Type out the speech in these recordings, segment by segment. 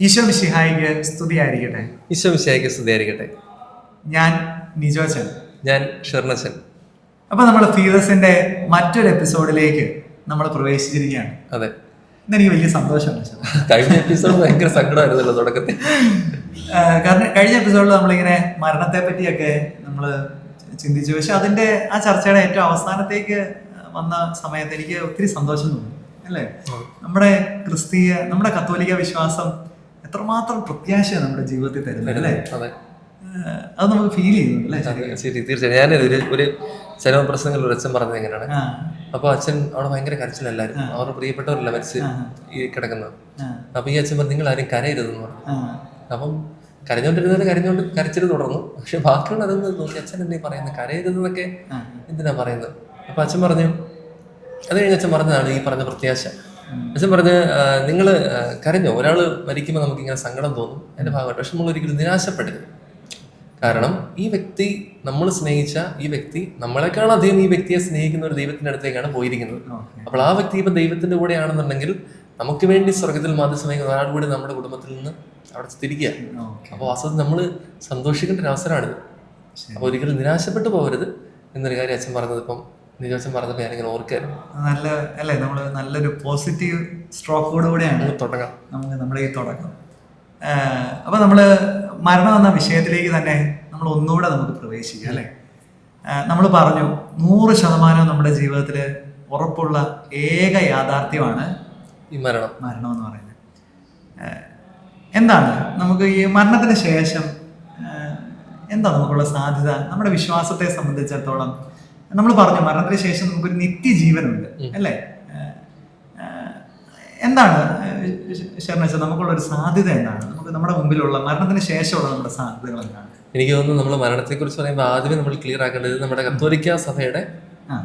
ഈശോ മിശിഹായിക്ക് സ്തുതിയായിരിക്കട്ടെ. ഈശോ മിശിഹായ്ക്ക് സ്തുതിയായിരിക്കട്ടെ. ഞാൻ നിജോച്ചൻ. ഞാൻ ഷെർണച്ചൻ. അപ്പൊ നമ്മൾ ഫീതസിന്റെ മറ്റൊരു എപ്പിസോഡിലേക്ക് നമ്മൾ പ്രവേശിച്ചിരിക്കുകയാണ്. അതെ. ഇതെനിക്ക് വലിയ സന്തോഷമാണ്. കഴിഞ്ഞ എപ്പിസോഡ് ഭയങ്കര സങ്കടമായിരുന്നല്ലോ തുടക്കത്തിൽ. കാരണം കഴിഞ്ഞ എപ്പിസോഡിൽ നമ്മളിങ്ങനെ മരണത്തെ പറ്റിയൊക്കെ നമ്മൾ ചിന്തിച്ചു. പക്ഷെ അതിന്റെ ആ ചർച്ചയുടെ ഏറ്റവും അവസാനത്തേക്ക് വന്ന സമയത്ത് എനിക്ക് ഒത്തിരി സന്തോഷം തോന്നി. അല്ലേ? നമ്മുടെ ക്രിസ്തീയ നമ്മുടെ കത്തോലിക്ക വിശ്വാസം എത്രമാത്രം പ്രത്യാശയാണ് നമ്മുടെ ജീവിതത്തിൽ തരുന്നത് അല്ലേ? അതെ. നമുക്ക് ഫീൽ ചെയ്യുന്നു അല്ലേ? ശരി തീർച്ചയായും. ഞാൻ ഒരു ചില പ്രസംഗത്തിൽ ഒരു അച്ഛൻ പറഞ്ഞത് എങ്ങനെയാണ്? അപ്പൊ അച്ഛൻ അവിടെ ഭയങ്കര കരച്ചിലെല്ലാരും അവരുടെ പ്രിയപ്പെട്ടവരല്ല മരിച്ച് ഈ കിടക്കുന്നത്. അപ്പൊ ഈ അച്ഛൻ പറഞ്ഞു നിങ്ങൾ ആരും കരയരുതെന്ന് പറഞ്ഞു. അപ്പം കരഞ്ഞോണ്ടിരുന്നവര് കരഞ്ഞോണ്ട് കരച്ചിൽ തുടർന്നു. പക്ഷെ ബാക്കിയുള്ള അതൊന്ന് നോക്കി. അച്ഛൻ എന്നെ പറയുന്നത് കരയരുതെന്നൊക്കെ. എന്തിനാ പറയുന്നത്? അപ്പൊ അച്ഛൻ പറഞ്ഞു അത് കഴിഞ്ഞ് അച്ഛൻ പറഞ്ഞതാണ് ഈ പറഞ്ഞ പ്രത്യാശ. അച്ഛൻ പറഞ്ഞ് നിങ്ങൾ കരഞ്ഞോ? ഒരാൾ മരിക്കുമ്പോൾ നമുക്ക് ഇങ്ങനെ സങ്കടം തോന്നും. എന്റെ ഭാഗമായിട്ട് പക്ഷെ നമ്മൾ ഒരിക്കലും നിരാശപ്പെടരുത്. കാരണം ഈ വ്യക്തി നമ്മൾ സ്നേഹിച്ച ഈ വ്യക്തി നമ്മളെക്കാൾ അധികം ഈ വ്യക്തിയെ സ്നേഹിക്കുന്ന ഒരു ദൈവത്തിന്റെ അടുത്തേക്കാണ് പോയിരിക്കുന്നത്. അപ്പോൾ ആ വ്യക്തി ഇപ്പം ദൈവത്തിന്റെ കൂടെയാണെന്നുണ്ടെങ്കിൽ നമുക്ക് വേണ്ടി സ്വർഗത്തിൽ മാതൃസമയം ഒരാൾ കൂടി നമ്മുടെ കുടുംബത്തിൽ നിന്ന് അവിടെ തിരിക്കുക. അപ്പോൾ വാസ്തവത്തിൽ നമ്മൾ സന്തോഷിക്കേണ്ട ഒരു അവസരമാണിത്. അപ്പോൾ ഒരിക്കലും നിരാശപ്പെട്ടു പോകരുത് എന്നൊരു കാര്യം അച്ഛൻ പറഞ്ഞത് ഇപ്പം നിജാച്ചൻ പറഞ്ഞപ്പോൾ ഞാനിങ്ങനെ ഓർക്കായിരുന്നു നല്ല അല്ലേ നമ്മൾ നല്ലൊരു പോസിറ്റീവ് സ്ട്രോക്കോട് കൂടെയാണ് നമുക്ക് തുടങ്ങാം. നമുക്ക് നമ്മുടെ ഈ തുടക്കം. അപ്പോൾ നമ്മൾ മരണം എന്ന വിഷയത്തിലേക്ക് തന്നെ നമ്മൾ ഒന്നുകൂടെ നമുക്ക് പ്രവേശിക്കാം അല്ലേ? നമ്മൾ പറഞ്ഞു നൂറ് ശതമാനം നമ്മുടെ ജീവിതത്തിൽ ഉറപ്പുള്ള ഏക യാഥാർത്ഥ്യമാണ് ഈ മരണം. മരണം എന്ന് പറയുന്നത്. എന്താണ്? നമുക്ക് ഈ മരണത്തിന് ശേഷം എന്താ നമുക്കുള്ള സാധ്യത? നമ്മുടെ വിശ്വാസത്തെ സംബന്ധിച്ചിടത്തോളം നമ്മൾ പറഞ്ഞു മരണത്തിന് ശേഷം നമുക്കൊരു നിത്യജീവനുണ്ട് അല്ലേ? എന്താണ് ശരണച്ച നമുക്കുള്ള ഒരു സാധ്യത എന്താണ്? നമുക്ക് നമ്മുടെ മുമ്പിലുള്ള മരണത്തിന് ശേഷമുള്ള നമ്മുടെ സാധ്യതകൾ എന്താണ്? എനിക്ക് തോന്നുന്നു നമ്മൾ മരണത്തെക്കുറിച്ച് പറയുമ്പോൾ ആദ്യമേ നമ്മൾ ക്ലിയർ ആക്കേണ്ടത് നമ്മുടെ കത്തോലിക്ക സഭയുടെ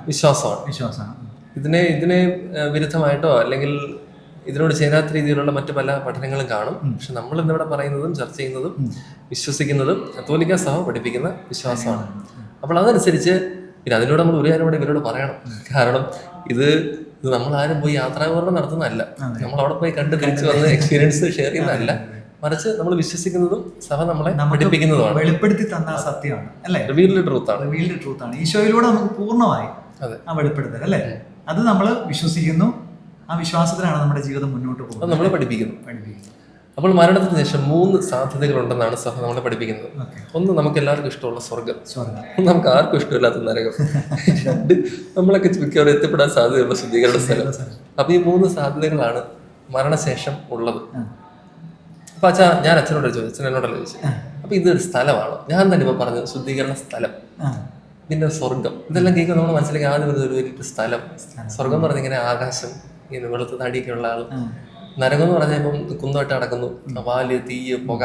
വിശ്വാസമാണ്. വിശ്വാസമാണ്. ഇതിനെ ഇതിനെ വിരുദ്ധമായിട്ടോ അല്ലെങ്കിൽ ഇതിനോട് ചേരാത്ത രീതിയിലുള്ള മറ്റു പല പഠനങ്ങളും കാണും. പക്ഷെ നമ്മൾ ഇന്നിവിടെ പറയുന്നതും ചർച്ച ചെയ്യുന്നതും വിശ്വസിക്കുന്നതും കത്തോലിക്ക സഭ പഠിപ്പിക്കുന്ന വിശ്വാസമാണ്. അപ്പോൾ അതനുസരിച്ച് പിന്നെ അതിലൂടെ നമ്മൾ ഒരു കാര്യം കൂടെ ഇവരോട് പറയണം. കാരണം ഇത് ഇത് നമ്മൾ ആരും പോയി യാത്രാവിവരണം നടത്തുന്നതല്ല. നമ്മൾ അവിടെ പോയി കണ്ട് തിരിച്ചു വന്ന് എക്സ്പീരിയൻസ് ഷെയർ ചെയ്യുന്നതല്ല. മറിച്ച് നമ്മൾ വിശ്വസിക്കുന്നതും സഭ നമ്മളെ പഠിപ്പിക്കുന്നതുമാണ്. വെളിപ്പെടുത്തി തന്ന സത്യമാണ്. അല്ലേ? റിവീൽഡ് ആണ് റിവീൽഡ് ട്രൂത്ത് ആണ് ഈശോയിലൂടെ നമുക്ക് പൂർണമായി ആ വെളിപ്പെടുത്തൽ അല്ലേ? അത് നമ്മൾ വിശ്വസിക്കുന്നു. ആ വിശ്വാസത്തിലാണ് നമ്മുടെ ജീവിതം മുന്നോട്ട് പോകുന്നത്. നമ്മൾ പഠിപ്പിക്കുന്നു. പഠിപ്പിക്കുന്നത് അപ്പോൾ മരണത്തിന് ശേഷം മൂന്ന് സാധ്യതകളുണ്ടെന്നാണ് സഹ നമ്മളെ പഠിപ്പിക്കുന്നത്. ഒന്ന് നമുക്ക് എല്ലാവർക്കും ഇഷ്ടമുള്ള സ്വർഗം നമുക്ക് ആർക്കും ഇഷ്ടമില്ലാത്ത നരകം. രണ്ട് നമ്മളൊക്കെ മിക്കവാറും എത്തിപ്പെടാൻ സാധ്യതയുള്ള ശുദ്ധീകരണ സ്ഥലം. അപ്പൊ ഈ മൂന്ന് സാധ്യതകളാണ് മരണശേഷം ഉള്ളത്. അപ്പൊ അച്ഛാ ഞാൻ അച്ഛനോട് ചോദിച്ചു അച്ഛൻ എന്നോടല്ല ചോദിച്ചു? അപ്പൊ ഇതൊരു സ്ഥലമാണോ? ഞാൻ തന്നെ ഇപ്പൊ പറഞ്ഞത് ശുദ്ധീകരണ സ്ഥലം. പിന്നെ സ്വർഗം ഇതെല്ലാം കേൾക്കുമ്പോൾ നമ്മൾ മനസ്സിലേക്ക് ആദ്യം ഒരു വലിയ സ്ഥലം. സ്വർഗം പറഞ്ഞിങ്ങനെ ആകാശം ഇങ്ങനെ വെളുത്ത തടിയൊക്കെ ഉള്ള ആൾ. ആ. നരകം എന്ന് പറഞ്ഞാൽ ഇപ്പം കുന്തമായിട്ട് കിടക്കുന്നു വാൽ തീയ് പുക.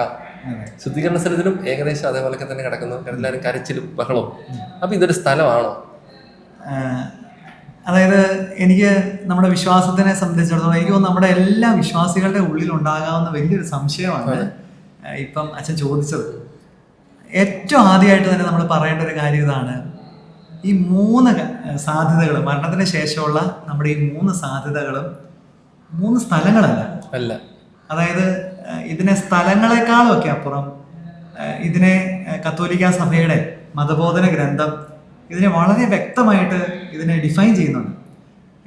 ശുദ്ധീകരണ സ്ഥലത്തിലും ഏകദേശം അതേപോലെ തന്നെ കിടക്കുന്നു. എല്ലാവരും കരച്ചിലും ബഹളവും. അപ്പൊ ഇതൊരു സ്ഥലമാണോ? അതായത് എനിക്ക് നമ്മുടെ വിശ്വാസത്തിനെ സംബന്ധിച്ചിടത്തോളം എനിക്ക് തോന്നുന്നു നമ്മുടെ എല്ലാ വിശ്വാസികളുടെ ഉള്ളിൽ ഉണ്ടാകാവുന്ന വലിയൊരു സംശയമാണ് ഇപ്പം അച്ഛൻ ചോദിച്ചത്. ഏറ്റവും ആദ്യമായിട്ട് തന്നെ നമ്മൾ പറയേണ്ട ഒരു കാര്യം ഇതാണ്. ഈ മൂന്ന് സാധ്യതകൾ മരണത്തിന് ശേഷമുള്ള നമ്മുടെ ഈ മൂന്ന് സാധ്യതകളും മൂന്ന് സ്ഥലങ്ങളല്ല. അല്ല. അതായത് ഇതിനെ സ്ഥലങ്ങളെക്കാളും ഒക്കെ അപ്പുറം ഇതിനെ കത്തോലിക്ക സഭയുടെ മതബോധന ഗ്രന്ഥം ഇതിനെ വളരെ വ്യക്തമായിട്ട് ഇതിനെ ഡിഫൈൻ ചെയ്യുന്നുണ്ട്.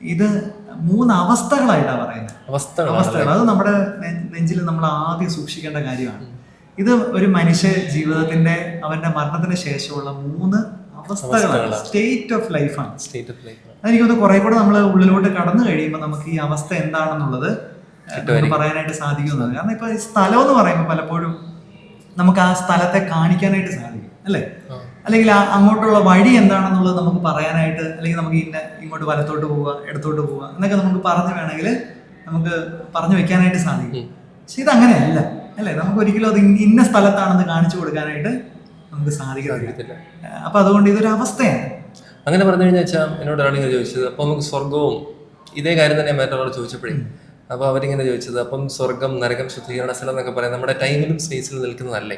ഇത് മൂന്ന് അവസ്ഥകളായിട്ടാണ് പറയുന്നത്. അവസ്ഥകൾ അവസ്ഥകൾ അത് നമ്മുടെ നെഞ്ചിൽ നമ്മൾ ആദ്യം സൂക്ഷിക്കേണ്ട കാര്യമാണ്. ഇത് ഒരു മനുഷ്യ ജീവിതത്തിന്റെ അവന്റെ മരണത്തിന് ശേഷമുള്ള മൂന്ന് അവസ്ഥകളാണ്. സ്റ്റേറ്റ് ഓഫ് ലൈഫാണ് സ്റ്റേറ്റ് ഓഫ് ലൈഫ് അതെനിക്ക് അത് കുറെ കൂടെ നമ്മൾ ഉള്ളിലോട്ട് കടന്നു കഴിയുമ്പോൾ നമുക്ക് ഈ അവസ്ഥ എന്താണെന്നുള്ളത് പറയാനായിട്ട് സാധിക്കുന്നത് കാരണം ഇപ്പൊ ഈ സ്ഥലം എന്ന് പറയുമ്പോൾ പലപ്പോഴും നമുക്ക് ആ സ്ഥലത്തെ കാണിക്കാനായിട്ട് സാധിക്കും അല്ലേ? അല്ലെങ്കിൽ ആ അങ്ങോട്ടുള്ള വഴി എന്താണെന്നുള്ളത് നമുക്ക് പറയാനായിട്ട് അല്ലെങ്കിൽ നമുക്ക് ഇന്ന ഇങ്ങോട്ട് വലത്തോട്ട് പോവുക ഇടത്തോട്ട് പോവുക എന്നൊക്കെ നമുക്ക് പറഞ്ഞു വേണമെങ്കിൽ നമുക്ക് പറഞ്ഞു വെക്കാനായിട്ട് സാധിക്കും. പക്ഷെ ഇത് അങ്ങനെയല്ല അല്ലേ? നമുക്ക് ഒരിക്കലും അത് ഇന്ന- ഇന്ന സ്ഥലത്താണെന്ന് കാണിച്ചു കൊടുക്കാനായിട്ട് നമുക്ക് സാധിക്കത്തില്ല. അപ്പൊ അതുകൊണ്ട് ഇതൊരു അവസ്ഥയാണ്. അങ്ങനെ പറഞ്ഞു കഴിഞ്ഞാൽ വെച്ചാൽ എന്നോട് ഒരാളിങ്ങനെ ചോദിച്ചത് അപ്പം നമുക്ക് സ്വർഗവും ഇതേ കാര്യം തന്നെ മറ്റൊരാൾ ചോദിച്ചപ്പോഴേ? അപ്പൊ അവരിങ്ങനെ ചോദിച്ചത് അപ്പം സ്വർഗം നരകം ശുദ്ധീകരണ സ്ഥലം എന്നൊക്കെ പറയാം നമ്മുടെ ടൈമിലും സ്പേസിലും നിൽക്കുന്നതല്ലേ?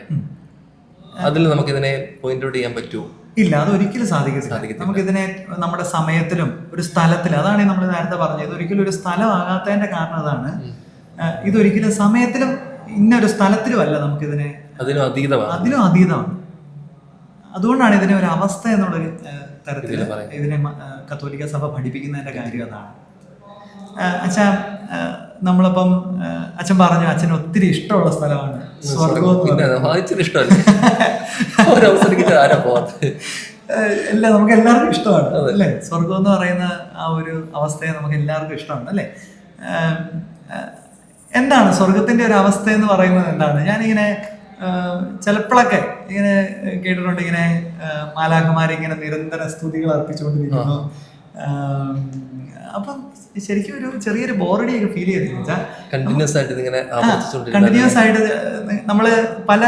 അതിൽ നമുക്ക് ഇതിനെ പോയിന്റ് ഔട്ട് ചെയ്യാൻ പറ്റുമോ? ഇല്ല അത് ഒരിക്കലും സാധിക്കത്തില്ല. നമുക്കിതിനെ നമ്മുടെ സമയത്തിലും ഒരു സ്ഥലത്തിലും അതാണ് നമ്മൾ നേരത്തെ പറഞ്ഞത് ഒരിക്കലും ഒരു സ്ഥലമാകാത്തതിന്റെ കാരണം അതാണ്. ഇതൊരിക്കലും സമയത്തിലും ഇന്നൊരു സ്ഥലത്തിലുമല്ല നമുക്കിതിനെ അതിനും അതീതമാണ്. അതിലും അതീതമാണ്. അതുകൊണ്ടാണ് ഇതിനെ ഒരു അവസ്ഥ എന്നുള്ളൊരു തരത്തിൽ ഇതിനെ കത്തോലിക്ക സഭ പഠിപ്പിക്കുന്നതിന്റെ കാര്യം അതാണ്. അച്ഛ നമ്മളിപ്പം അച്ഛൻ പറഞ്ഞു അച്ഛന് ഒത്തിരി ഇഷ്ടമുള്ള സ്ഥലമാണ് അല്ല നമുക്ക് എല്ലാവർക്കും ഇഷ്ടമാണ് അല്ലേ? സ്വർഗം എന്ന് പറയുന്ന ആ ഒരു അവസ്ഥയെ നമുക്ക് എല്ലാവർക്കും ഇഷ്ടമാണ് അല്ലേ? എന്താണ് സ്വർഗത്തിന്റെ ഒരു അവസ്ഥ എന്ന് പറയുന്നത് എന്താണ്? ഞാനിങ്ങനെ ചിലപ്പോഴൊക്കെ ഇങ്ങനെ കേട്ടിട്ടുണ്ട് ഇങ്ങനെ മാലാഖമാരെ ഇങ്ങനെ നിരന്തര സ്തുതികൾ അർപ്പിച്ചുകൊണ്ടിരിക്കുന്നു. അപ്പം ശരിക്കും ഒരു ചെറിയൊരു ബോറടിയൊക്കെ ഫീൽ ചെയ്തില്ല കണ്ടിന്യൂസ് ആയിട്ട് ആവർത്തിച്ചുകൊണ്ടിരിക്കുന്നത് കണ്ടിന്യൂസ് ആയിട്ട് നമ്മൾ പല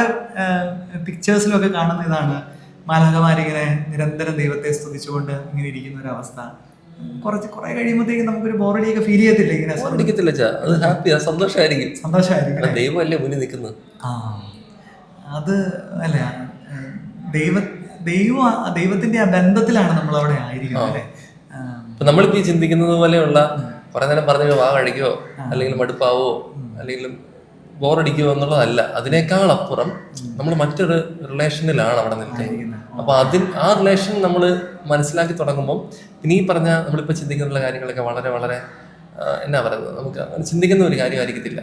പിക്ചേഴ്സിലും ഒക്കെ കാണുന്ന ഇതാണ്. മാലാഖമാരിങ്ങനെ നിരന്തരം ദൈവത്തെ സ്തുതിച്ചുകൊണ്ട് ഇങ്ങനെ ഇരിക്കുന്ന ഒരു അവസ്ഥ. കുറച്ച് കുറെ കഴിയുമ്പോഴത്തേക്കും നമുക്കൊരു ബോറടിയൊക്കെ ഫീൽ ചെയ്യത്തില്ല ഇങ്ങനെ അടിക്കത്തില്ല അത് ഹാപ്പിയാ. സന്തോഷമായിരിക്കും സന്തോഷമായിരിക്കും? ദൈവമല്ലേ മുന്നിൽ നിൽക്കുന്നത്? ആ. അത് അല്ല? ദൈവ ദൈവ ദൈവത്തിന്റെ ആ ബന്ധത്തിലാണ് നമ്മൾ അവിടെ ആയിരിക്കുന്നത് അല്ലേ? ഇപ്പൊ നമ്മളിപ്പോ ഈ ചിന്തിക്കുന്നത് പോലെയുള്ള കുറെ നേരം പറഞ്ഞു വാ കഴിക്കോ അല്ലെങ്കിൽ മടുപ്പാവോ അല്ലെങ്കിൽ ബോറടിക്കുമോ എന്നുള്ളതല്ല. അതിനേക്കാൾ അപ്പുറം നമ്മൾ മറ്റൊരു റിലേഷനിലാണ് അവിടെ നിൽക്കുന്നത്. അപ്പൊ അതിൽ ആ റിലേഷൻ നമ്മൾ മനസ്സിലാക്കി തുടങ്ങുമ്പോൾ ഇനി പറഞ്ഞ നമ്മളിപ്പോ ചിന്തിക്കുന്ന കാര്യങ്ങളൊക്കെ വളരെ വളരെ എന്നാ പറയുന്നത്? നമുക്ക് അങ്ങനെ ചിന്തിക്കുന്ന ഒരു കാര്യമായിരിക്കത്തില്ല.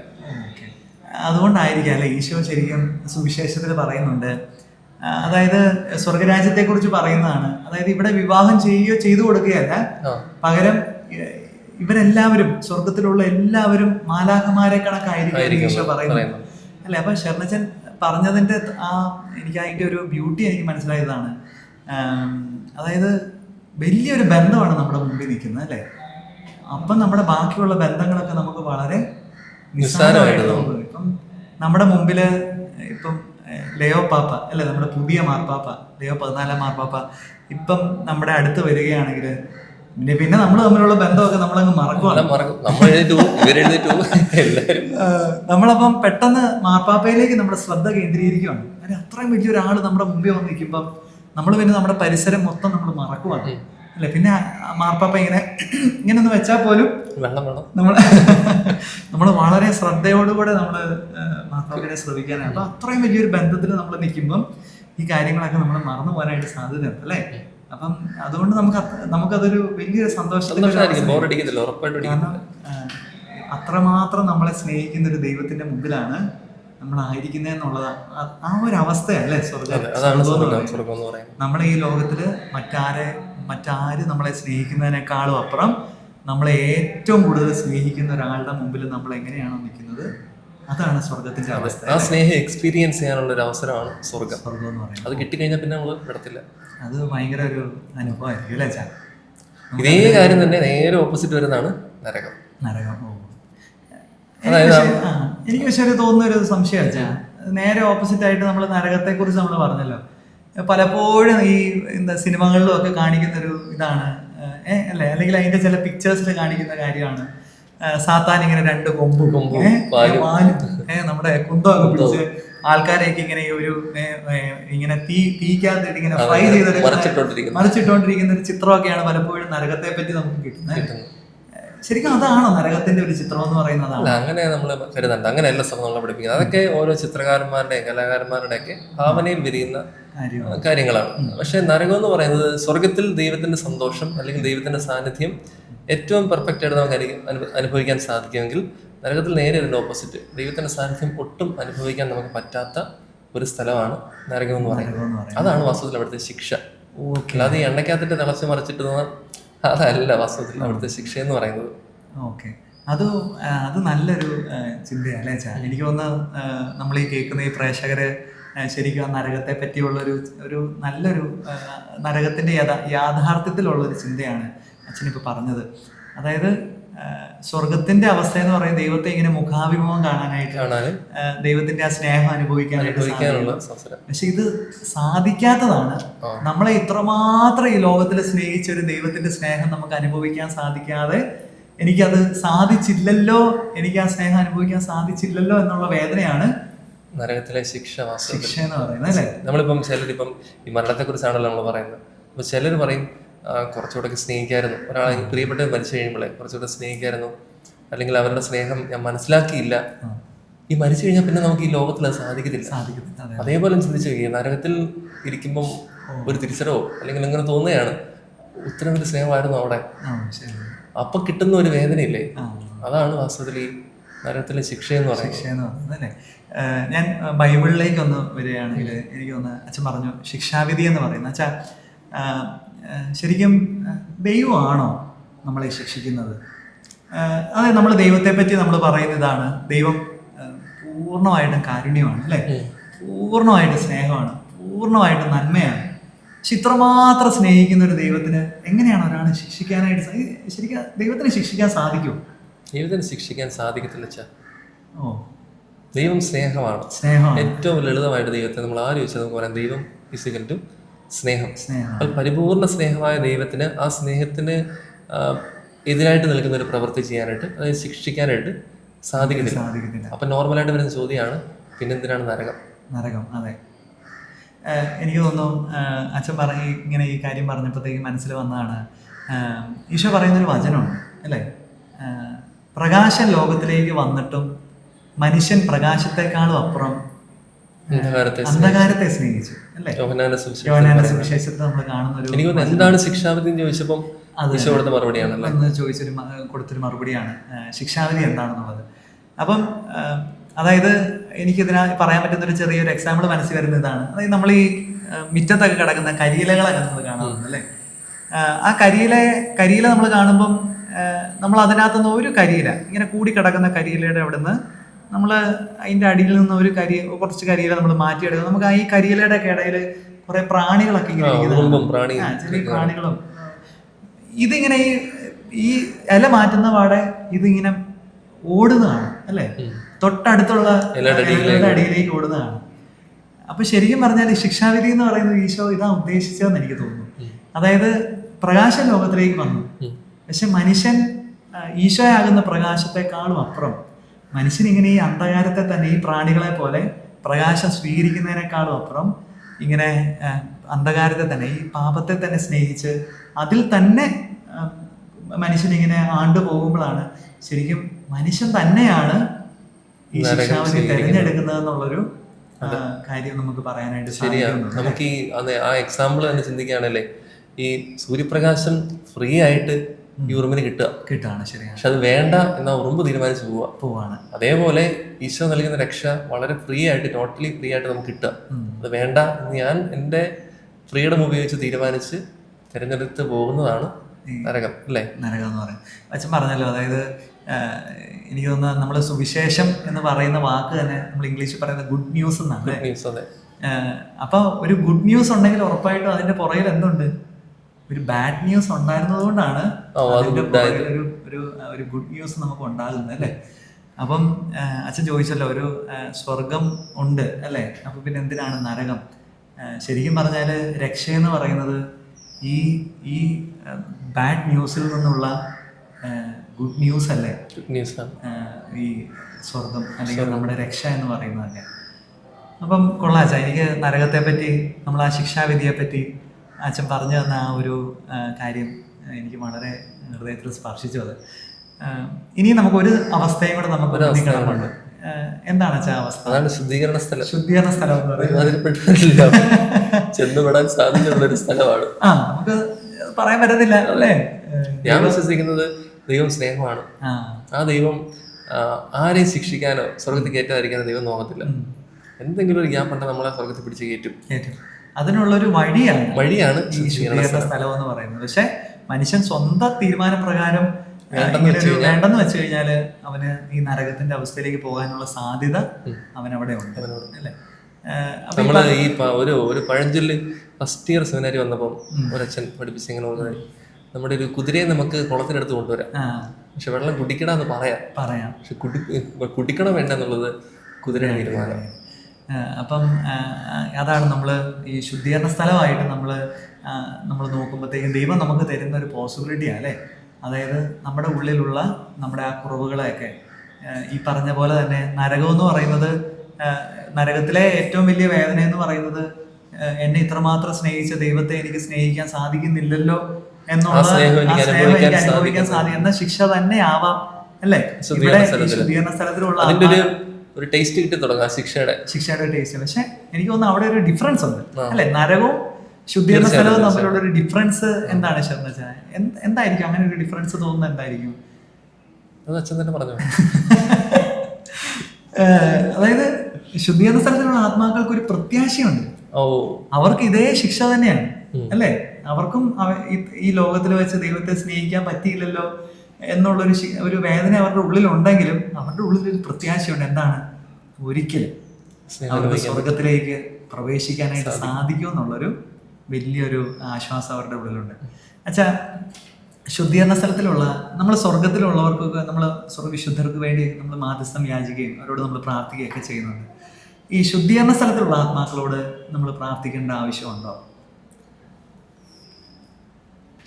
അതുകൊണ്ടായിരിക്കാം അല്ലെ ഈശോ ശരിക്കും സുവിശേഷത്തിൽ പറയുന്നുണ്ട്. അതായത് അതായത് സ്വർഗരാജ്യത്തെക്കുറിച്ച് പറയുന്നതാണ്. അതായത് ഇവിടെ വിവാഹം ചെയ്യുകയോ ചെയ്തു കൊടുക്കുകയല്ല. പകരം ഇവരെല്ലാവരും സ്വർഗത്തിലുള്ള എല്ലാവരും മാലാഖമാരെ കണക്കായിരിക്കും ഈശോ പറയുന്നത്. അല്ലെ അപ്പൊ ശരണച്ചൻ പറഞ്ഞതിന്റെ ആ എനിക്ക് അതിന്റെ ഒരു ബ്യൂട്ടി എനിക്ക് മനസ്സിലായതാണ്. അതായത് വലിയൊരു ബന്ധമാണ് നമ്മുടെ മുമ്പിൽ നിൽക്കുന്നത് അല്ലെ? അപ്പം നമ്മുടെ ബാക്കിയുള്ള ബന്ധങ്ങളൊക്കെ നമുക്ക് വളരെ നിസ്സാരമായിട്ട് നിസ്സാരമായിട്ട് തോന്നും. ഇപ്പം നമ്മുടെ മുമ്പിൽ ഇപ്പം ലയോ പാപ്പ അല്ലെ? നമ്മുടെ പുതിയ മാർപ്പാപ്പ ലയോ പതിനാലാം മാർപ്പാപ്പ ഇപ്പം നമ്മുടെ അടുത്ത് വരികയാണെങ്കിൽ പിന്നെ പിന്നെ നമ്മൾ തമ്മിലുള്ള ബന്ധമൊക്കെ നമ്മളങ്ങ് മറക്കുവാണ് നമ്മളപ്പം പെട്ടെന്ന് മാർപ്പാപ്പയിലേക്ക് നമ്മുടെ ശ്രദ്ധ കേന്ദ്രീകരിക്കുകയാണ് അല്ലെ അത്രയും വലിയൊരാൾ നമ്മുടെ മുമ്പിൽ വന്ന് നിൽക്കുമ്പം നമ്മൾ പിന്നെ നമ്മുടെ പരിസരം മൊത്തം നമ്മൾ മറക്കുവാണ്. അല്ലെ? പിന്നെ മാർപ്പാപ്പ ഇങ്ങനെ ഇങ്ങനെ ഒന്ന് വെച്ചാൽ പോലും വെള്ളം വേണം. നമ്മൾ നമ്മൾ വളരെ ശ്രദ്ധയോടുകൂടെ നമ്മൾ മാതാപിതാക്കളെ ശ്രദ്ധിക്കാനാണ്. അപ്പൊ അത്രയും വലിയൊരു ബന്ധത്തിൽ നമ്മൾ നിൽക്കുമ്പം ഈ കാര്യങ്ങളൊക്കെ നമ്മൾ മറന്നു പോകാനായിട്ട് സാധ്യതയുണ്ട് അല്ലേ? അപ്പം അതുകൊണ്ട് നമുക്ക് നമുക്കതൊരു വലിയൊരു സന്തോഷം. കാരണം അത്രമാത്രം നമ്മളെ സ്നേഹിക്കുന്ന ഒരു ദൈവത്തിന്റെ മുമ്പിലാണ് നമ്മൾ ആയിരിക്കുന്നത് എന്നുള്ളത്. ആ- ഒരു അവസ്ഥയല്ലേ സ്വർഗം നമ്മൾ ഈ ലോകത്തിൽ മറ്റാരെ മറ്റാര് നമ്മളെ സ്നേഹിക്കുന്നതിനേക്കാളും അപ്പുറം നമ്മളെ ഏറ്റവും കൂടുതൽ സ്നേഹിക്കുന്ന ഒരാളുടെ മുമ്പിൽ നമ്മൾ എങ്ങനെയാണോ നിൽക്കുന്നത്? അതാണ് സ്വർഗത്തിന്റെ അവസ്ഥ ആ സ്നേഹം എക്സ്പീരിയൻസ് ചെയ്യാനുള്ള ഒരു അവസരമാണ് സ്വർഗം സ്വർഗം എന്ന് പറയുന്നത്. അത് കിട്ടിക്കഴിഞ്ഞാൽ പിന്നെ നമ്മൾ കിടത്തില്ല അത് ഭയങ്കര ഒരു അനുഭവമായിരിക്കും അല്ലേ ചാ ഇതേ കാര്യം തന്നെ നേരെ ഓപ്പോസിറ്റ് വരുന്നതാണ് നരകം. നരകം ഓ. അതായത് എനിക്ക് പക്ഷേ- ഒരു തോന്നുന്ന ഒരു സംശയം അച്ഛാ. നേരെ ഓപ്പോസിറ്റ് ആയിട്ട് നമ്മൾ നരകത്തെ കുറിച്ച് നമ്മൾ പറഞ്ഞല്ലോ. പലപ്പോഴും ഈ എന്താ സിനിമകളിലും ഒക്കെ കാണിക്കുന്ന ഒരു ഇതാണ് അല്ലെ? അല്ലെങ്കിൽ അതിന്റെ ചില പിക്ചേഴ്സിൽ കാണിക്കുന്ന കാര്യമാണ്. സാത്താൻ ഇങ്ങനെ രണ്ട് കൊമ്പ് കൊമ്പും, നമ്മുടെ കുന്തമൊക്കെ പിടിച്ച് ആൾക്കാരെയൊക്കെ ഇങ്ങനെ ഒരു ഇങ്ങനെ തീ തീക്കാത്തിട്ട് ഇങ്ങനെ ഫ്രൈ ചെയ്തെടുക്കുന്ന മറിച്ചിട്ടോണ്ടിരിക്കുന്ന. ഒരു ചിത്രമൊക്കെയാണ് പലപ്പോഴും നരകത്തെ പറ്റി നമുക്ക് കിട്ടുന്നത്. കിട്ടുന്നു. ശരിക്കും അതാണ് നരകത്തിന്റെ ഒരു ചിത്രം എന്ന് പറയുന്നത് അല്ല അങ്ങനെ നമ്മൾ കരുതണ്ട അങ്ങനെയല്ല സ്ഥലം നമ്മളെ പഠിപ്പിക്കുന്നത്. അതൊക്കെ ഓരോ ചിത്രകാരന്മാരുടെയും കലാകാരന്മാരുടെയൊക്കെ ഭാവനയിൽ വിരിയുന്ന കാര്യങ്ങളാണ്. പക്ഷെ നരകം എന്ന് പറയുന്നത് സ്വർഗത്തിൽ ദൈവത്തിന്റെ സന്തോഷം അല്ലെങ്കിൽ ദൈവത്തിന്റെ സാന്നിധ്യം ഏറ്റവും പെർഫെക്റ്റ് ആയിട്ട് നമുക്ക് അനു- അനുഭവിക്കാൻ സാധിക്കുമെങ്കിൽ നരകത്തിൽ നേരെ അതിന്റെ ഓപ്പോസിറ്റ് ദൈവത്തിന്റെ സാന്നിധ്യം ഒട്ടും അനുഭവിക്കാൻ നമുക്ക് പറ്റാത്ത ഒരു സ്ഥലമാണ് നരകം എന്ന് പറയുന്നത്. അതാണ് വാസ്തവത്തിൽ അവിടുത്തെ ശിക്ഷ. അല്ലാതെ ഈ എണ്ണക്കകത്തിട്ട് തിളച്ച് മറിച്ചിട്ട് അതല്ല വാസ്തവത്തിൽ അവിടുത്തെ ശിക്ഷ എന്ന് പറയുന്നത്. ഓക്കെ. അത് അത് നല്ലൊരു അല്ലേ ചാ? എനിക്ക് തോന്നുന്നത് നമ്മൾ ഈ കേൾക്കുന്ന ഈ പ്രേക്ഷകര് ശരിക്കും നരകത്തെ പറ്റിയുള്ളൊരു ഒരു നല്ലൊരു നരകത്തിന്റെ യഥാ യാഥാർത്ഥ്യത്തിലുള്ള ഒരു ചിന്തയാണ് അച്ഛനിപ്പോൾ പറഞ്ഞത്. അതായത് സ്വർഗത്തിന്റെ അവസ്ഥ എന്ന് പറയുന്നത് ദൈവത്തെ ഇങ്ങനെ മുഖാഭിമുഖം കാണാനായിട്ട് കാണാനും ദൈവത്തിന്റെ ആ സ്നേഹം അനുഭവിക്കാനായിട്ട്. പക്ഷെ ഇത് സാധിക്കാത്തതാണ്. നമ്മളെ ഇത്രമാത്രം ഈ ലോകത്തിൽ സ്നേഹിച്ച ഒരു ദൈവത്തിന്റെ സ്നേഹം നമുക്ക് അനുഭവിക്കാൻ സാധിക്കാതെ എനിക്കത് സാധിച്ചില്ലല്ലോ എനിക്ക് ആ സ്നേഹം അനുഭവിക്കാൻ സാധിച്ചില്ലല്ലോ എന്നുള്ള വേദനയാണ് നരകത്തിലെ ശിക്ഷ ശിക്ഷ എന്ന് പറയുന്നത് അല്ലേ? നമ്മളിപ്പം ചിലരിപ്പം ഈ മരണത്തെ കുറിച്ചാണല്ലോ നമ്മൾ പറയുന്നത്. അപ്പൊ ചിലർ പറയും "ആ, കുറച്ചുകൂടെ സ്നേഹിക്കായിരുന്നു. ഒരാളെ പ്രിയപ്പെട്ട മരിച്ചു കഴിയുമ്പോഴേ കുറച്ചുകൂടെ സ്നേഹിക്കായിരുന്നു. അല്ലെങ്കിൽ അവരുടെ സ്നേഹം ഞാൻ മനസ്സിലാക്കിയില്ല. ഈ മരിച്ചു കഴിഞ്ഞാൽ പിന്നെ നമുക്ക് ഈ ലോകത്തിൽ അത് സാധിക്കത്തില്ല. അതേപോലെ ചിന്തിച്ചു കഴിഞ്ഞാൽ നരകത്തിൽ ഇരിക്കുമ്പം ഒരു തിരിച്ചറിവോ അല്ലെങ്കിൽ ഇങ്ങനെ തോന്നുകയാണ് ഉത്തരം ഒരു സ്നേഹമായിരുന്നു അവിടെ. അപ്പൊ കിട്ടുന്ന ഒരു വേദനയില്ലേ? അതാണ് വാസ്തവത്തിൽ ഈ നരകത്തിലെ ശിക്ഷ എന്ന് പറയുന്നത് പറയുന്നത് അല്ലേ? ഞാൻ ബൈബിളിലേക്ക് ഒന്ന് വരികയാണെങ്കിൽ എനിക്ക് ഒന്ന് അച്ഛൻ പറഞ്ഞു ശിക്ഷാവിധി എന്ന് പറയുന്നത്. അച്ഛാ ശരിക്കും ദൈവമാണോ നമ്മളെ ശിക്ഷിക്കുന്നത്? അതെ നമ്മൾ ദൈവത്തെ പറ്റി നമ്മൾ പറയുന്ന ഇതാണ് ദൈവം പൂർണമായിട്ടും കാരുണ്യമാണ് അല്ലേ? പൂർണമായിട്ട് സ്നേഹമാണ് പൂർണമായിട്ട് നന്മയാണ്. പക്ഷെ ഇത്രമാത്രം സ്നേഹിക്കുന്ന ഒരു ദൈവത്തിന് എങ്ങനെയാണ് ഒരാളെ ശിക്ഷിക്കാനായിട്ട് ശരിക്കും ദൈവത്തിന് ശിക്ഷിക്കാൻ സാധിക്കുമോ ദൈവത്തിന് ശിക്ഷിക്കാൻ സാധിക്കത്തില്ല ചാ ഓ. ദൈവം സ്നേഹമാണ്. സ്നേഹം ഏറ്റവും ലളിതമായിട്ട് ദൈവത്തെ നമ്മൾ ആര് ചോദിച്ചാൽ നമുക്ക് പറയാം ദൈവം ഫിസിക്കൽ ടു സ്നേഹം. സ്നേഹം അപ്പോൾ പരിപൂർണ സ്നേഹമായ ദൈവത്തിന് ആ സ്നേഹത്തിന് എതിരായിട്ട് നിൽക്കുന്ന ഒരു പ്രവൃത്തി ചെയ്യാനായിട്ട് അതായത് ശിക്ഷിക്കാനായിട്ട് സാധിക്കുന്നില്ല. അപ്പൊ നോർമലായിട്ട് വരുന്ന ചോദ്യമാണ് പിന്നെന്തിനാണ് നരകം? നരകം അതെ. എനിക്ക് തോന്നുന്നു അച്ഛൻ പറഞ്ഞ ഇങ്ങനെ ഈ കാര്യം പറഞ്ഞപ്പോഴത്തേക്ക് മനസ്സിൽ വന്നതാണ് ഈശോ പറയുന്നൊരു വചനമാണ് അല്ലേ? പ്രകാശ ലോകത്തിലേക്ക് വന്നിട്ടും മനുഷ്യൻ പ്രകാശത്തെക്കാളും അപ്പുറം അന്ധകാരത്തെ സ്നേഹിച്ചു. സുവിശേഷത്തിൽ നമ്മൾ കാണുന്ന ഒരു എനിക്ക് എന്താണ് ശിക്ഷാവിധി എന്ന് ചോദിച്ചപ്പോൾ ഈശോ കൊടുത്ത മറുപടിയാണല്ലേ എന്ന് ചോദിച്ചൊരു കൊടുത്തൊരു മറുപടിയാണ്. ശിക്ഷാവിധി എന്താണെന്നുള്ളത്. അപ്പം അതായത് എനിക്കിതിനാ പറയാൻ പറ്റുന്ന ഒരു ചെറിയൊരു എക്സാമ്പിൾ മനസ്സിൽ വരുന്ന ഇതാണ്. അതായത് നമ്മൾ ഈ മിറ്റത്തൊക്കെ കിടക്കുന്ന കരിയിലകളൊക്കെ നമ്മൾ കാണാറുണ്ട് അല്ലേ? ആ കരിയില കരിയില നമ്മൾ കാണുമ്പം നമ്മൾ അതിനകത്തുനിന്ന് ഒരു കരിയില ഇങ്ങനെ കൂടി കിടക്കുന്ന കരിയിലയുടെ അവിടെ നിന്ന് നമ്മൾ അതിന്റെ അടിയിൽ നിന്ന് ഒരു കരി കുറച്ച് കരിയില നമ്മൾ മാറ്റിയെടുക്കും. നമുക്ക് ആ ഈ കരിയിലയുടെ ഒക്കെ ഇടയിൽ കുറെ പ്രാണികളൊക്കെ ഇങ്ങനെ ചെറിയ പ്രാണികളും. ഇതിങ്ങനെ ഈ ഈ ഇല മാറ്റുന്ന പാടെ ഇതിങ്ങനെ ഓടുന്നതാണ് അല്ലേ? തൊട്ടടുത്തുള്ള ഇലയുടെ അടിയിലേക്ക്. ഓടുന്നതാണ്. അപ്പൊ ശരിക്കും പറഞ്ഞാൽ ഈ ശിക്ഷാവിധി എന്ന് പറയുന്നത് ഈശോ ഇതാ ഉദ്ദേശിച്ചതെന്ന് എനിക്ക് തോന്നുന്നു. അതായത് പ്രകാശ ലോകത്തിലേക്ക് വന്നു. പക്ഷെ മനുഷ്യൻ ഈശോയാകുന്ന പ്രകാശത്തെക്കാളും അപ്പുറം മനുഷ്യൻ ഇങ്ങനെ ഈ അന്ധകാരത്തെ തന്നെ ഈ പ്രാണികളെ പോലെ പ്രകാശം സ്വീകരിക്കുന്നതിനേക്കാളും അപ്പുറം ഇങ്ങനെ അന്ധകാരത്തെ തന്നെ ഈ പാപത്തെ തന്നെ സ്നേഹിച്ച് അതിൽ തന്നെ മനുഷ്യനിങ്ങനെ ആണ്ടു പോകുമ്പോഴാണ് ശരിക്കും മനുഷ്യൻ തന്നെയാണ് ഈ ശിക്ഷാവിധി. തിരഞ്ഞെടുക്കുന്നത് എന്നുള്ളൊരു കാര്യം നമുക്ക് പറയാനായിട്ട് ശരിയാണ് നമുക്ക് ഈ ആ എക്സാമ്പിൾ തന്നെ ചിന്തിക്കുകയാണല്ലേ ഈ സൂര്യപ്രകാശം ഫ്രീ ആയിട്ട് ഈ ഉറുമ്പിന് കിട്ടുക. കിട്ടാണ് ശരിയാണ്. പക്ഷെ അത് വേണ്ട എന്നാ ഉറുമ്പ് തീരുമാനിച്ചു പോവുക. പോവാണ്. അതേപോലെ ഈശോ നൽകുന്ന രക്ഷ വളരെ ഫ്രീ ആയിട്ട് ടോട്ടലി ഫ്രീ ആയിട്ട് നമുക്ക് കിട്ടുക. അത് വേണ്ട എന്ന് ഞാൻ എന്റെ ഫ്രീഡം ഉപയോഗിച്ച് തീരുമാനിച്ച് തിരഞ്ഞെടുത്ത് പോകുന്നതാണ് നരകം അല്ലേ? നരകം എന്ന് പറയും അച്ഛൻ പറഞ്ഞല്ലോ അതായത് എനിക്ക് തോന്നുന്നു നമ്മൾ സുവിശേഷം എന്ന് പറയുന്ന വാക്ക് തന്നെ നമ്മൾ ഇംഗ്ലീഷിൽ പറയുന്ന ഗുഡ് ന്യൂസ് എന്നാണ് അല്ലേ? ന്യൂസ് അതെ. അപ്പൊ ഒരു ഗുഡ് ന്യൂസ് ഉണ്ടെങ്കിൽ ഉറപ്പായിട്ടും അതിന്റെ പുറകിൽ എന്തുണ്ട്? ഒരു ബാഡ് ന്യൂസ് ഉണ്ടായിരുന്നത് കൊണ്ടാണ് ഓ, അത് അതിന്റെ good ആയത്. പുറകിൽ ഒരു ഒരു ഗുഡ് ന്യൂസ് നമുക്ക് ഉണ്ടാകുന്നത് അല്ലേ? അപ്പം അച്ഛൻ ചോദിച്ചല്ലോ ഒരു സ്വർഗം ഉണ്ട് അല്ലേ? അപ്പൊ പിന്നെ എന്തിനാണ് നരകം? ശരിക്കും പറഞ്ഞാൽ രക്ഷ എന്ന് പറയുന്നത് ഈ ഈ ബാഡ് ന്യൂസിൽ നിന്നുള്ള ഗുഡ് ന്യൂസ് അല്ലേ? ന്യൂസ് ആണ്. ഈ സ്വർഗം അല്ലെങ്കിൽ നമ്മുടെ രക്ഷ എന്ന് പറയുന്നതല്ലേ അപ്പം കൊള്ളാച്ച എനിക്ക് നരകത്തെ പറ്റി നമ്മൾ ആ ശിക്ഷാവിധിയെ പറ്റി അച്ഛൻ പറഞ്ഞു തന്ന ആ ഒരു കാര്യം എനിക്ക് വളരെ ഹൃദയത്തിൽ സ്പർശിച്ചു അത്. ഇനി നമുക്ക് ഒരു അവസ്ഥയും കൂടെ നമുക്ക് കിടപ്പുണ്ട് എന്താണ് അച്ഛാ അവസ്ഥ? അതാണ് ശുദ്ധീകരണ സ്ഥലം. ശുദ്ധീകരണ സ്ഥലം എന്ന് പറയുന്നത്? ചെന്നുപെടാൻ സാധ്യതയുള്ള ഒരു സ്ഥലമാണ്. ആ നമുക്ക് പറയാൻ പറ്റത്തില്ല അല്ലേ? ഞാൻ വിശ്വസിക്കുന്നത് ദൈവം സ്നേഹമാണ്. ആ. ദൈവം ആരെയും ശിക്ഷിക്കാനോ സ്വർഗത്തിൽ കയറ്റാതിരിക്കാനോ ദൈവം നോക്കത്തില്ല. എന്തെങ്കിലും ഒരു ഗ്യാപ്പ് ഉണ്ടെങ്കിൽ നമ്മളെ സ്വർഗത്തിൽ പിടിച്ച് കയറ്റും. അതിനുള്ളൊരു വഴിയാണ് വഴിയാണ് ഈ ശുദ്ധീകരണ സ്ഥലം. എന്ന് പറയുന്നത്. പക്ഷെ മനുഷ്യൻ സ്വന്തം തീരുമാനപ്രകാരം വേണ്ടെന്ന് വെച്ച് കഴിഞ്ഞാൽ അവന് ഈ നരകത്തിന്റെ അവസ്ഥയിലേക്ക് പോകാനുള്ള സാധ്യത അവനവിടെ ഉണ്ട്. അല്ലേ? നമ്മൾ ഈ ഒരു ഒരു പഴഞ്ചൊല്ല് ഫസ്റ്റ് ഇയർ സെമിനാരി വന്നപ്പം ഒരച്ഛൻ പഠിപ്പിച്ച് ഇങ്ങനെ പറഞ്ഞത് നമ്മുടെ ഒരു കുതിരയെ നമുക്ക് കുളത്തിനടുത്ത് കൊണ്ടുവരാം. പക്ഷെ വെള്ളം കുടിക്കണമെന്ന് പറയാം. പറയാം. പക്ഷെ കുടി കുടിക്കണം വേണ്ട എന്നുള്ളത് കുതിരയുടെ തീരുമാനം. അപ്പം അതാണ് നമ്മൾ ഈ ശുദ്ധീകരണ സ്ഥലമായിട്ട് നമ്മൾ നമ്മൾ നോക്കുമ്പോഴത്തേക്കും ദൈവം നമുക്ക് തരുന്ന ഒരു പോസിബിലിറ്റിയാണ് അല്ലേ അതായത് നമ്മുടെ ഉള്ളിലുള്ള നമ്മുടെ ആ കുറവുകളെയൊക്കെ ഈ പറഞ്ഞ പോലെ തന്നെ നരകം എന്ന് പറയുന്നത് നരകത്തിലെ ഏറ്റവും വലിയ വേദന എന്ന് പറയുന്നത് എന്നെ ഇത്രമാത്രം സ്നേഹിച്ച ദൈവത്തെ എനിക്ക് സ്നേഹിക്കാൻ സാധിക്കുന്നില്ലല്ലോ എന്നുള്ള സ്നേഹം എനിക്ക് അനുഭവിക്കാൻ സാധിക്കുന്നു. ശിക്ഷ തന്നെ ആവാം അല്ലേ ശുദ്ധീകരണ ഇവിടെ. ശുദ്ധീകരണ സ്ഥലത്തിലുള്ള ഒരു ടേസ്റ്റ് കിട്ടി തുടങ്ങാം ശിക്ഷയുടെ. ശിക്ഷയുടെ ടേസ്റ്റ് പക്ഷെ എനിക്ക് തോന്നുന്നു അവിടെ ഒരു ഡിഫറൻസ് ഉണ്ട്. അല്ലെ? നരകവും ശുദ്ധീകരണ സ്ഥലവും തമ്മിലുള്ള ഒരു ഡിഫറൻസ് എന്താണ് ശർമ്മ എന്തായിരിക്കും? അങ്ങനെ ഒരു ഡിഫറൻസ് തോന്നുന്നത് എന്തായിരിക്കും? അത് അച്ഛൻ തന്നെ പറഞ്ഞു. അതായത് ശുദ്ധീകരണ സ്ഥലത്തിലുള്ള ആത്മാക്കൾക്ക് ഒരു പ്രത്യാശയുണ്ട്. ഓ. അവർക്ക് ഇതേ ശിക്ഷ തന്നെയാണ്. അല്ലേ? അവർക്കും ഈ- ഈ ലോകത്തിൽ വെച്ച് ദൈവത്തെ സ്നേഹിക്കാൻ പറ്റിയില്ലല്ലോ. എന്നുള്ളൊരു ഒരു വേദന അവരുടെ ഉള്ളിലുണ്ടെങ്കിലും അവരുടെ ഉള്ളിൽ ഒരു പ്രത്യാശയുണ്ട്. എന്താണ്? ഒരിക്കലും അവർക്ക് സ്വർഗത്തിലേക്ക് പ്രവേശിക്കാനായിട്ട് സാധിക്കും. എന്നുള്ളൊരു വലിയൊരു ആശ്വാസം അവരുടെ ഉള്ളിലുണ്ട്. അച്ഛാ ശുദ്ധീകരണ സ്ഥലത്തിലുള്ള നമ്മൾ സ്വർഗത്തിലുള്ളവർക്കൊക്കെ നമ്മൾ സ്വർഗവിശുദ്ധർക്ക് വേണ്ടി നമ്മൾ മാധ്യസ്ഥം യാചിക്കുകയും അവരോട് നമ്മൾ പ്രാർത്ഥിക്കുകയൊക്കെ ചെയ്യുന്നുണ്ട്. ഈ ശുദ്ധീകരണ സ്ഥലത്തിലുള്ള ആത്മാക്കളോട് നമ്മൾ പ്രാർത്ഥിക്കേണ്ട ആവശ്യമുണ്ടോ?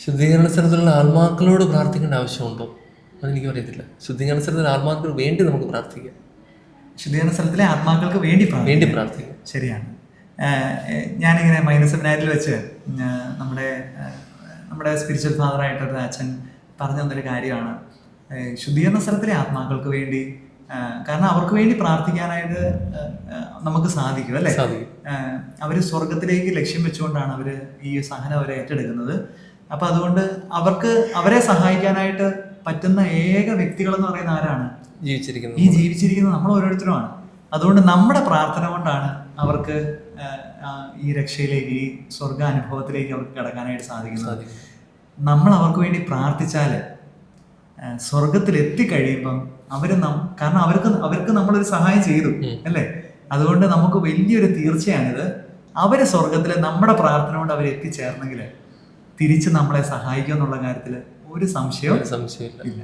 ശുദ്ധീകരണ സ്ഥലത്തുള്ള ആത്മാക്കളോട് പ്രാർത്ഥിക്കേണ്ട ആവശ്യമുണ്ടോ? അതെനിക്ക് അറിയത്തില്ല. ശുദ്ധീകരണ സ്ഥലത്തിലെ ആത്മാക്കൾ വേണ്ടി നമുക്ക് പ്രാർത്ഥിക്കാം. ശുദ്ധീകരണ സ്ഥലത്തിലെ ആത്മാക്കൾക്ക് വേണ്ടി വേണ്ടി പ്രാർത്ഥിക്കാം. ശരിയാണ്. ഞാനിങ്ങനെ മൈനസ് സെമിനാരിൽ വെച്ച് നമ്മുടെ നമ്മുടെ സ്പിരിച്വൽ ഫാദറായിട്ടൊരു അച്ഛൻ പറഞ്ഞു തന്നൊരു കാര്യമാണ്. ശുദ്ധീകരണ സ്ഥലത്തിലെ ആത്മാക്കൾക്ക് വേണ്ടി കാരണം അവർക്ക് വേണ്ടി പ്രാർത്ഥിക്കാനായിട്ട് നമുക്ക് സാധിക്കും അല്ലേ? അവർ അവർ സ്വർഗത്തിലേക്ക് ലക്ഷ്യം വെച്ചുകൊണ്ടാണ് അവർ ഈ സഹനം അവരെ ഏറ്റെടുക്കുന്നത്. അപ്പൊ അതുകൊണ്ട് അവർക്ക് അവരെ സഹായിക്കാനായിട്ട് പറ്റുന്ന ഏക വ്യക്തികൾ എന്ന് പറയുന്ന ആരാണ്? ജീവിച്ചിരിക്കുന്നത്. ഈ ജീവിച്ചിരിക്കുന്നത് നമ്മൾ ഓരോരുത്തരുമാണ്. അതുകൊണ്ട് നമ്മുടെ പ്രാർത്ഥന കൊണ്ടാണ് അവർക്ക് ഈ രക്ഷയിലേക്ക് ഈ സ്വർഗ അനുഭവത്തിലേക്ക് അവർക്ക് കടക്കാനായിട്ട് സാധിക്കുന്നത്. നമ്മൾ അവർക്ക് വേണ്ടി പ്രാർത്ഥിച്ചാൽ സ്വർഗത്തിൽ എത്തിക്കഴിയുമ്പം അവർ നം കാരണം അവർക്ക് അവർക്ക് നമ്മളൊരു സഹായം ചെയ്തു അല്ലേ? അതുകൊണ്ട് നമുക്ക് വലിയൊരു തീർച്ചയാണിത്. അവർ സ്വർഗത്തിൽ നമ്മുടെ പ്രാർത്ഥന കൊണ്ട് അവർ എത്തിച്ചേർന്നെങ്കിൽ തിരിച്ച് നമ്മളെ സഹായിക്കുക എന്നുള്ള കാര്യത്തിൽ ഒരു സംശയവും സംശയമില്ല.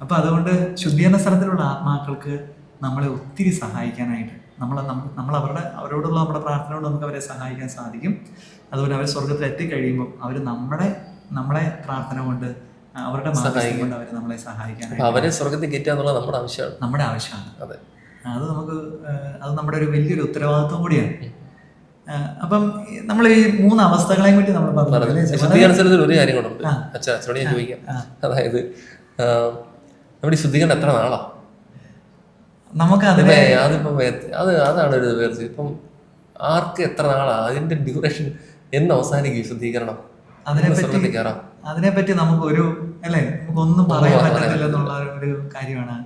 അപ്പൊ അതുകൊണ്ട് ശുദ്ധീകരണ സ്ഥലത്തിലുള്ള ആത്മാക്കൾക്ക് നമ്മളെ ഒത്തിരി സഹായിക്കാനായിട്ട് നമ്മളെ നമ്മൾ അവരുടെ അവരോടുള്ള നമ്മുടെ പ്രാർത്ഥന കൊണ്ട് നമുക്ക് അവരെ സഹായിക്കാൻ സാധിക്കും. അതുപോലെ അവർ സ്വർഗത്തിൽ എത്തിക്കഴിയുമ്പോൾ അവർ നമ്മുടെ നമ്മളെ പ്രാർത്ഥന കൊണ്ട് അവരുടെ മാധ്യസ്ഥം കൊണ്ട് അവർ നമ്മളെ സഹായിക്കാൻ അവരെ സ്വർഗത്തിൽ കയറ്റുക എന്നുള്ളത് നമ്മുടെ ആവശ്യമാണ്. നമ്മുടെ ആവശ്യമാണ്. അതെ. അത് നമുക്ക് അത് നമ്മുടെ ഒരു വലിയൊരു ഉത്തരവാദിത്വം കൂടിയാണ്. അപ്പം നമ്മൾ ഈ മൂന്ന് അവസ്ഥകളെയും പറ്റി നമ്മൾ പറഞ്ഞു ഒരു കാര്യം കൂടെ അച്ഛനോട് ഞാൻ ചോദിക്കാം. അതായത് നമ്മുടെ ഈ ശുദ്ധീകരണം എത്ര നാളാ? നമുക്ക് അതിനെ അതെ അതിപ്പോ അത് അതാണ് ഒരു വേർച്ച ഇപ്പം ആർക്ക് എത്ര നാളാ? അതിന്റെ ഡ്യൂറേഷൻ എന്ന് അവസാനിക്കും ശുദ്ധീകരണം. അതിനെപ്പറ്റി സ്വർഗത്തിൽ കയറാം അതിനെപ്പറ്റി നമുക്ക് ഒരു അല്ലേ? നമുക്ക് ഒന്നും പറയാൻ പറ്റത്തില്ല എന്നുള്ള ഒരു കാര്യമാണ്.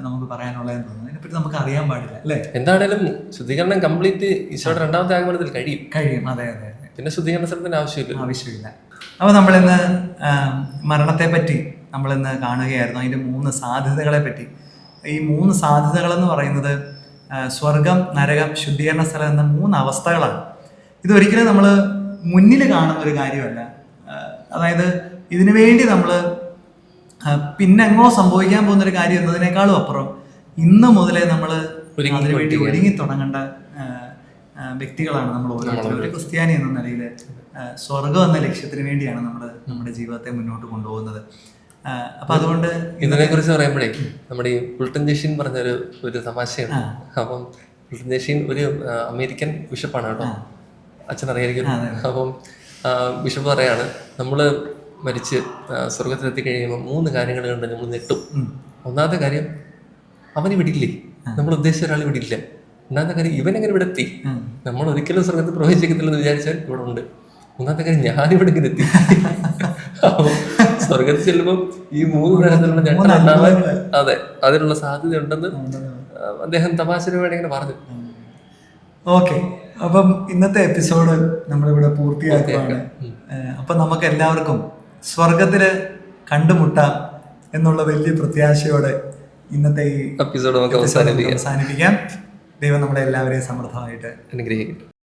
നമുക്ക് പറയാനുള്ളതെന്ന് തോന്നുന്നു. അതിനെപ്പറ്റി നമുക്ക് അറിയാൻ പാടില്ല അല്ലേ? എന്താണേലും ശുദ്ധീകരണം കംപ്ലീറ്റ് ഈശോയുടെ രണ്ടാമത്തെ ആഗമനത്തിൽ കഴിയും. കഴിയും. അതെ അതെ അതെ. പിന്നെ ശുദ്ധീകരണ സ്ഥലത്തിന് ആവശ്യമില്ല. ആവശ്യമില്ല. അപ്പോൾ നമ്മളിന്ന് മരണത്തെ പറ്റി നമ്മളിന്ന് കാണുകയായിരുന്നു. അതിന്റെ മൂന്ന് സാധ്യതകളെ പറ്റി ഈ മൂന്ന് സാധ്യതകൾ എന്ന് പറയുന്നത് സ്വർഗം നരകം ശുദ്ധീകരണ സ്ഥലം എന്ന മൂന്ന് അവസ്ഥകളാണ്. ഇതൊരിക്കലും നമ്മൾ മുന്നിൽ കാണുന്ന ഒരു കാര്യമല്ല. അതായത് ഇതിനു വേണ്ടി നമ്മൾ പിന്നെ എങ്ങോ സംഭവിക്കാൻ പോകുന്ന ഒരു കാര്യം എന്നതിനേക്കാളും അപ്പുറം ഇന്ന് മുതലേ നമ്മൾ അതിനു വേണ്ടി ഒരുങ്ങി തുടങ്ങേണ്ട വ്യക്തികളാണ് നമ്മൾ ഓരോരുത്തരും. ഒരു ക്രിസ്ത്യാനി എന്ന നിലയിൽ സ്വർഗം എന്ന ലക്ഷ്യത്തിന് വേണ്ടിയാണ് നമ്മൾ നമ്മുടെ ജീവിതത്തെ മുന്നോട്ട് കൊണ്ടുപോകുന്നത്. അപ്പൊ അതുകൊണ്ട് ഇതിനെ കുറിച്ച് പറയുമ്പോഴേ നമ്മുടെ ഈ പുൾട്ടൻ ജഷീൻ പറഞ്ഞൊരു ഒരു തമാശയാണ്. അപ്പം പുൾട്ടൻ ജഷീൻ ഒരു അമേരിക്കൻ ബിഷപ്പാണ് കേട്ടോ. അച്ഛൻ അറിയായിരിക്കും അപ്പം ബിഷപ്പ് പറയാണ് നമ്മൾ മരിച്ച് സ്വർഗത്തിലെത്തി കഴിയുമ്പോൾ മൂന്ന് കാര്യങ്ങൾ കണ്ട് നമ്മൾ നെട്ടും ഒന്നാമത്തെ കാര്യം അവന് വിടില്ലേ? നമ്മൾ ഉദ്ദേശിച്ച ഒരാൾ വിടില്ല. രണ്ടാമത്തെ കാര്യം ഇവൻ എങ്ങനെ ഇവിടെ എത്തി? നമ്മൾ ഒരിക്കലും സ്വർഗത്തിൽ പ്രവേശിക്കത്തില്ലെന്ന് വിചാരിച്ചാൽ ഇവിടെ ഉണ്ട്. ഒന്നാമത്തെ കാര്യം ഞാനിവിടെ ഇങ്ങനെ എത്തി. സ്വർഗത്തിൽ ചെല്ലുമ്പോൾ ഈ മൂന്ന് ഗ്രഹത്തിലുള്ള ഞെട്ടലുണ്ടാവാൻ അതെ അതിനുള്ള സാധ്യത ഉണ്ടെന്ന് അദ്ദേഹം തമാശന് വേണ്ടി ഇങ്ങനെ പറഞ്ഞു. ഓക്കെ. അപ്പം ഇന്നത്തെ എപ്പിസോഡ് നമ്മളിവിടെ പൂർത്തിയാക്കുകയാണ് അപ്പൊ നമുക്ക് എല്ലാവർക്കും സ്വർഗത്തിൽ കണ്ടുമുട്ടാം എന്നുള്ള വലിയ പ്രത്യാശയോടെ ഇന്നത്തെ ഈ എപ്പിസോഡ് നമുക്ക് അവസാനിപ്പിക്കാം. അവസാനിപ്പിക്കാം. ദൈവം നമ്മളെ എല്ലാവരെയും സമൃദ്ധമായിട്ട് അനുഗ്രഹിക്കട്ടെ.